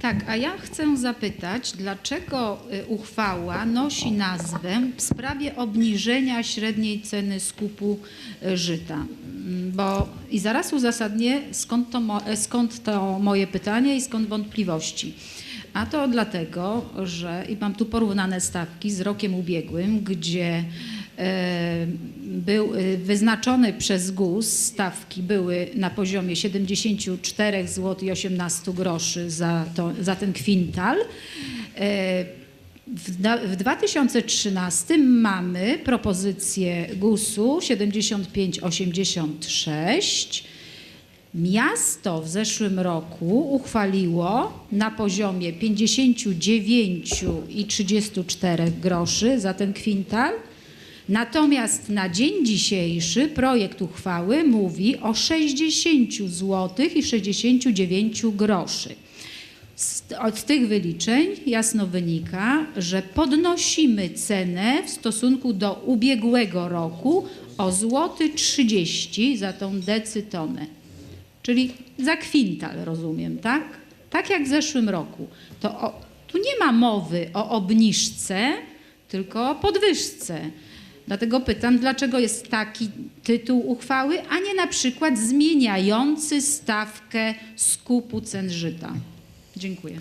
Tak, a ja chcę zapytać, dlaczego y, uchwała nosi nazwę w sprawie obniżenia średniej ceny skupu y, żyta? Mm, Bo i zaraz uzasadnię, skąd to, skąd to moje pytanie i skąd wątpliwości. A to dlatego, że i mam tu porównane stawki z rokiem ubiegłym, gdzie e, był e, wyznaczony przez GUS stawki były na poziomie 74 zł i 18 groszy za, to, za ten kwintal. E, w, w 2013 mamy propozycję GUS-u 75,86. Miasto w zeszłym roku uchwaliło na poziomie 59,34 groszy za ten kwintal. Natomiast na dzień dzisiejszy projekt uchwały mówi o 60 zł i 69 groszy. Z, od tych wyliczeń jasno wynika, że podnosimy cenę w stosunku do ubiegłego roku o złoty 30 za tą decytonę. Czyli za kwintal, rozumiem, tak? Tak jak w zeszłym roku. To o, tu nie ma mowy o obniżce, tylko o podwyżce. Dlatego pytam, dlaczego jest taki tytuł uchwały, a nie na przykład zmieniający stawkę skupu cen żyta. Dziękuję.